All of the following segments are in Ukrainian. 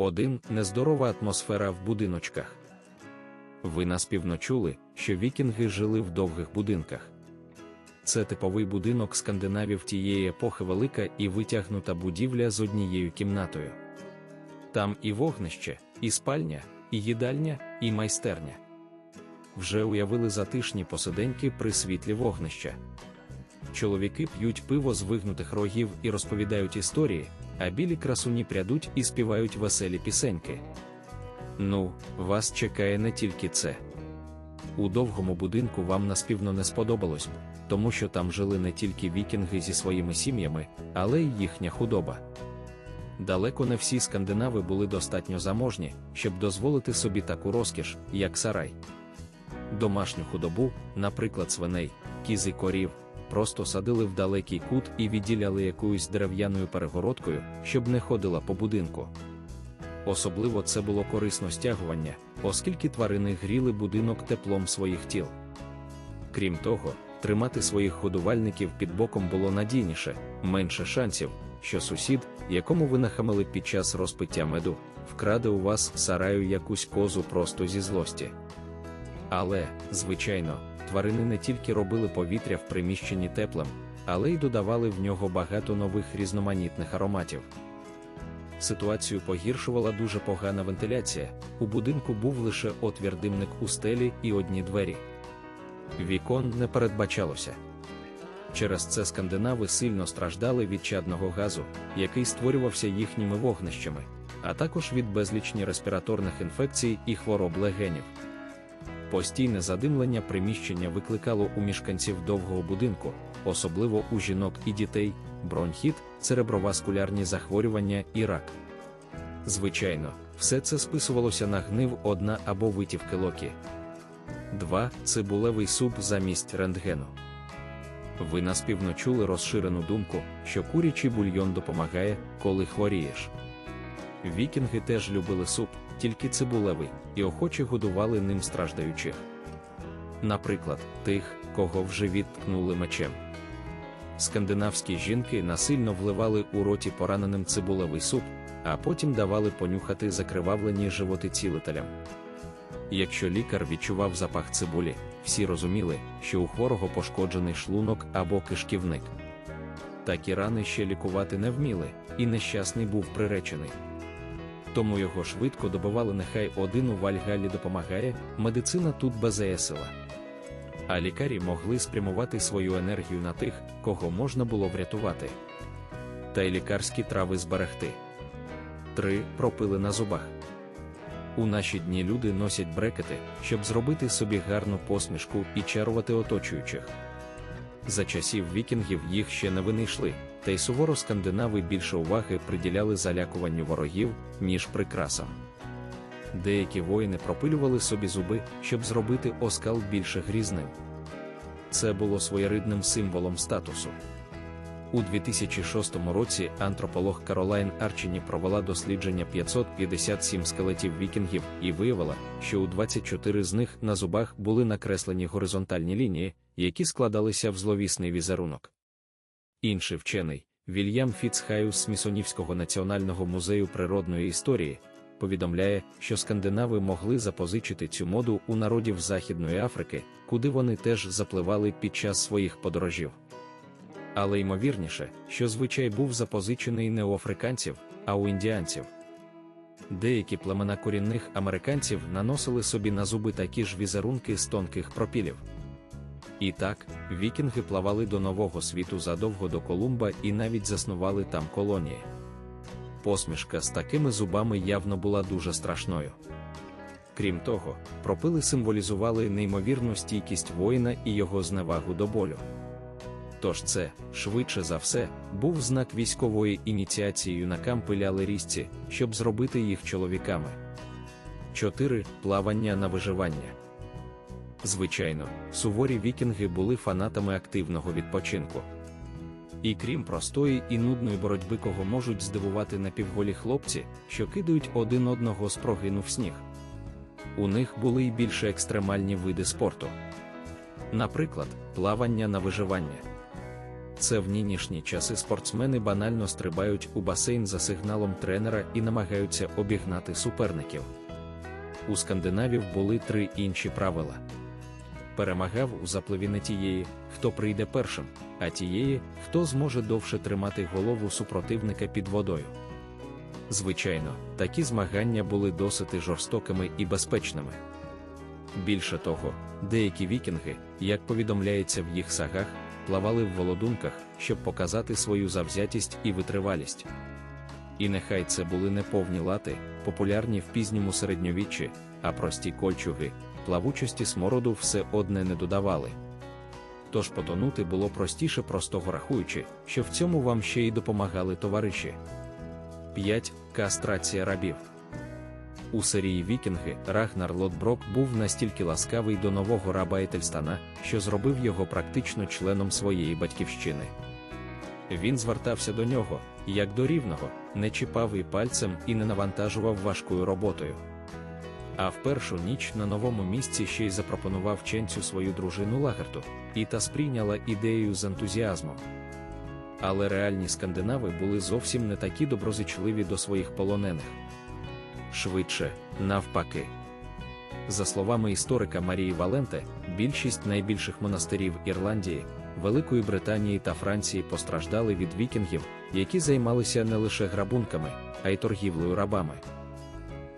1. Нездорова атмосфера в будиночках. Ви наспівно чули, що вікінги жили в довгих будинках. Це типовий будинок скандинавів тієї епохи велика і витягнута будівля з однією кімнатою. Там і вогнище, і спальня, і їдальня, і майстерня. Вже уявили затишні посиденьки при світлі вогнища. Чоловіки п'ють пиво з вигнутих рогів і розповідають історії, а білі красуні прядуть і співають веселі пісеньки. Ну, вас чекає не тільки це. У довгому будинку вам наспівно не сподобалось тому що там жили не тільки вікінги зі своїми сім'ями, але й їхня худоба. Далеко не всі скандинави були достатньо заможні, щоб дозволити собі таку розкіш, як сарай. Домашню худобу, наприклад, свиней, кіз корів, просто садили в далекий кут і відділяли якоюсь дерев'яною перегородкою, щоб не ходила по будинку. Особливо це було корисно стягування, оскільки тварини гріли будинок теплом своїх тіл. Крім того, тримати своїх годувальників під боком було надійніше, менше шансів, що сусід, якому ви нахамили під час розпиття меду, вкраде у вас сараю якусь козу просто зі злості. Але, звичайно, тварини не тільки робили повітря в приміщенні теплим, але й додавали в нього багато нових різноманітних ароматів. Ситуацію погіршувала дуже погана вентиляція. У будинку був лише отвір димник у стелі і одні двері. Вікон не передбачалося. Через це скандинави сильно страждали від чадного газу, який створювався їхніми вогнищами, а також від безлічні респіраторних інфекцій і хвороб легенів. Постійне задимлення приміщення викликало у мешканців довгого будинку, особливо у жінок і дітей, бронхіт, цереброваскулярні захворювання і рак. Звичайно, все це списувалося на гнив одна або витівки локі. 2. Цибулевий суп замість рентгену. Ви наспівно чули розширену думку, що курячий бульйон допомагає, коли хворієш. Вікінги теж любили суп, тільки цибулевий, і охоче годували ним страждаючих. Наприклад, тих, кого в живіт ткнули мечем. Скандинавські жінки насильно вливали у роті пораненим цибулевий суп, а потім давали понюхати закривавлені животи цілителям. Якщо лікар відчував запах цибулі, всі розуміли, що у хворого пошкоджений шлунок або кишківник. Такі рани ще лікувати не вміли, і нещасний був приречений. Тому його швидко добивали нехай один у Вальгаллі допомагає, медицина тут безеясила. А лікарі могли спрямувати свою енергію на тих, кого можна було врятувати. Та й лікарські трави зберегти. 3. Пропили на зубах. У наші дні люди носять брекети, щоб зробити собі гарну посмішку і чарувати оточуючих. За часів вікінгів їх ще не винайшли, та й суворо скандинави більше уваги приділяли залякуванню ворогів, ніж прикрасам. Деякі воїни пропилювали собі зуби, щоб зробити оскал більше грізним. Це було своєрідним символом статусу. У 2006 році антрополог Каролайн Арчині провела дослідження 557 скелетів вікінгів і виявила, що у 24 з них на зубах були накреслені горизонтальні лінії, які складалися в зловісний візерунок. Інший вчений, Вільям Фіцхайус з Смісонівського національного музею природної історії, повідомляє, що скандинави могли запозичити цю моду у народів Західної Африки, куди вони теж запливали під час своїх подорожів. Але ймовірніше, що звичай був запозичений не у африканців, а у індіанців. Деякі племена корінних американців наносили собі на зуби такі ж візерунки з тонких пропілів. І так, вікінги плавали до Нового світу задовго до Колумба і навіть заснували там колонії. Посмішка з такими зубами явно була дуже страшною. Крім того, пропили символізували неймовірну стійкість воїна і його зневагу до болю. Тож це, швидше за все, був знак військової ініціації юнакам пиляли різці, щоб зробити їх чоловіками. 4. Плавання на виживання. Звичайно, суворі вікінги були фанатами активного відпочинку. І крім простої і нудної боротьби, кого можуть здивувати напівголі хлопці, що кидають один одного з прогину в сніг. У них були й більше екстремальні види спорту. Наприклад, плавання на виживання. це в нинішні часи спортсмени банально стрибають у басейн за сигналом тренера і намагаються обігнати суперників. У скандинавів були три інші правила. Перемагав у запливі не тієї, хто прийде першим, а тієї, хто зможе довше тримати голову супротивника під водою. Звичайно, такі змагання були досить жорстокими і безпечними. Більше того, деякі вікінги, як повідомляється в їх сагах, плавали в володунках, щоб показати свою завзятість і витривалість. І нехай це були не повні лати, популярні в пізньому середньовіччі, а прості кольчуги, плавучості смороду все одне не додавали. Тож потонути було простіше простого рахуючи, що в цьому вам ще й допомагали товариші. 5. Кастрація рабів. У серії Вікінги Рагнар Лотброк був настільки ласкавий до нового раба Етельстана, що зробив його практично членом своєї батьківщини. Він звертався до нього, як до рівного, не чіпав і пальцем і не навантажував важкою роботою. А в першу ніч на новому місці ще й запропонував ченцю свою дружину Лагерту, і та сприйняла ідею з ентузіазмом. Але реальні скандинави були зовсім не такі доброзичливі до своїх полонених. Швидше, навпаки. За словами історика Марії Валенте, більшість найбільших монастирів Ірландії, Великої Британії та Франції постраждали від вікінгів, які займалися не лише грабунками, а й торгівлею рабами.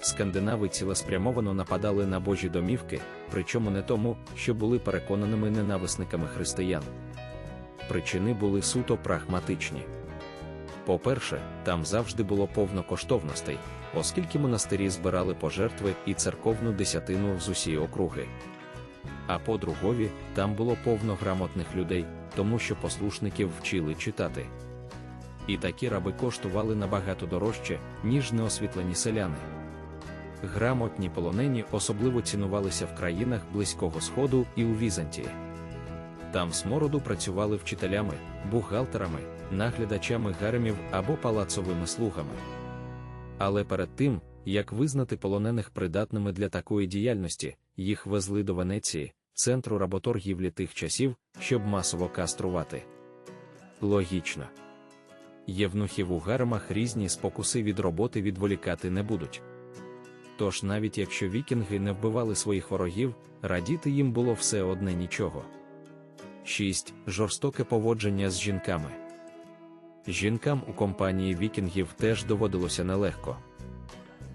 Скандинави цілеспрямовано нападали на божі домівки, причому не тому, що були переконаними ненависниками християн. Причини були суто прагматичні. По-перше, там завжди було повно коштовностей, оскільки монастирі збирали пожертви і церковну десятину з усієї округи. А по-другові, там було повно грамотних людей, тому що послушників вчили читати. І такі раби коштували набагато дорожче, ніж неосвітлені селяни. Грамотні полонені особливо цінувалися в країнах Близького Сходу і у Візантії. Там смороду працювали вчителями, бухгалтерами, наглядачами гаремів або палацовими слугами. Але перед тим, як визнати полонених придатними для такої діяльності, їх везли до Венеції, центру работоргівлі тих часів, щоб масово каструвати. Логічно. Євнухів у гаремах різні спокуси від роботи відволікати не будуть. Тож навіть якщо вікінги не вбивали своїх ворогів, радіти їм було все одне нічого. 6. Жорстоке поводження з жінками. Жінкам у компанії вікінгів теж доводилося нелегко.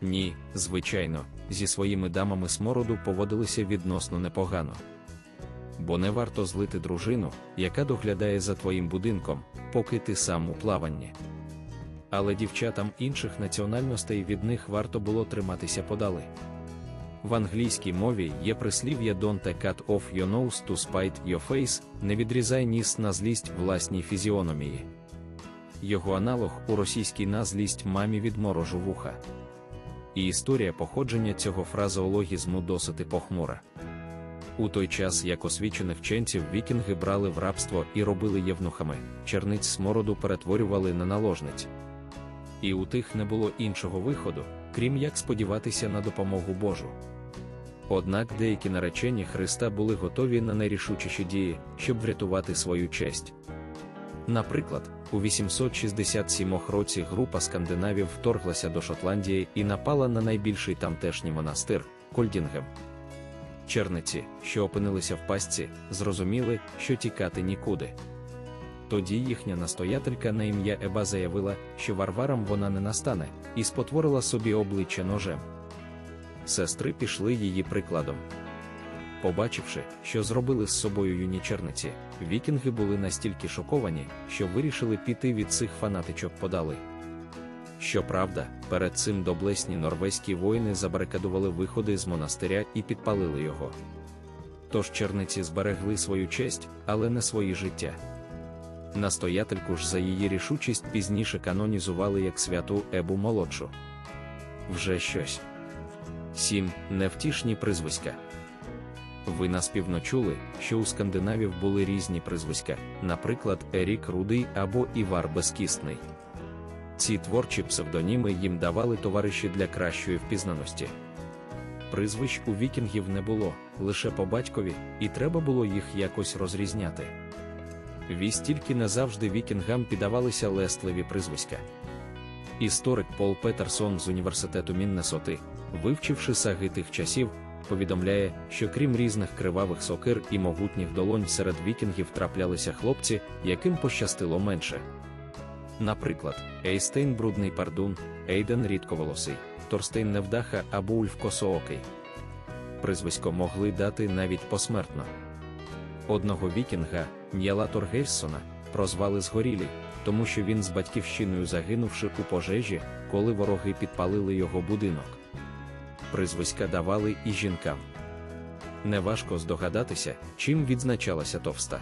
Ні, звичайно, зі своїми дамами смороду поводилися відносно непогано. Бо не варто злити дружину, яка доглядає за твоїм будинком, поки ти сам у плаванні. Але дівчатам інших національностей від них варто було триматися подали. В англійській мові є прислів'я Don't cut off your nose to spite your face, не відрізай ніс на злість власній фізіономії. Його аналог у російській на злість мамі відморожу вуха. І історія походження цього фразеологізму досить похмура. У той час, як освічених вченців вікінги брали в рабство і робили євнухами, черниць смороду перетворювали на наложниць. І у тих не було іншого виходу, крім як сподіватися на допомогу Божу. Однак деякі наречені Христа були готові на найрішучіші дії, щоб врятувати свою честь. Наприклад, у 867 році група скандинавів вторглася до Шотландії і напала на найбільший тамтешній монастир Кольдінгем. Черниці, що опинилися в пастці, зрозуміли, що тікати нікуди. Тоді їхня настоятелька на ім'я Еба заявила, що варварам вона не настане, і спотворила собі обличчя ножем. Сестри пішли її прикладом. Побачивши, що зробили з собою юні черниці, вікінги були настільки шоковані, що вирішили піти від цих фанатичок подали. Щоправда, перед цим доблесні норвезькі воїни забарикадували виходи з монастиря і підпалили його. Тож черниці зберегли свою честь, але не свої життя. Настоятельку ж за її рішучість пізніше канонізували як святу Ебу молодшу. Вже щось. 7. Невтішні призвиська. Ви наспівно чули, що у скандинавів були різні призвиська, наприклад, Ерік Рудий або Івар Безкісний. Ці творчі псевдоніми їм давали товариші для кращої впізнаності. Призвищ у вікінгів не було, лише по батькові, і треба було їх якось розрізняти. Вісь тільки не завжди вікінгам піддавалися лестливі призвиська. Історик Пол Петерсон з університету Міннесоти, вивчивши саги тих часів, повідомляє, що крім різних кривавих сокир і могутніх долонь серед вікінгів траплялися хлопці, яким пощастило менше. Наприклад, Ейстейн брудний пардун, Ейден рідковолосий, Торстейн невдаха або Ульф косоокий. Призвисько могли дати навіть посмертно. Одного вікінга, Н'яла Торгельсона, прозвали Згорілі, тому що він з батьківщиною загинувши у пожежі, коли вороги підпалили його будинок. Призвиська давали і жінкам. Неважко здогадатися, чим відзначалася товста.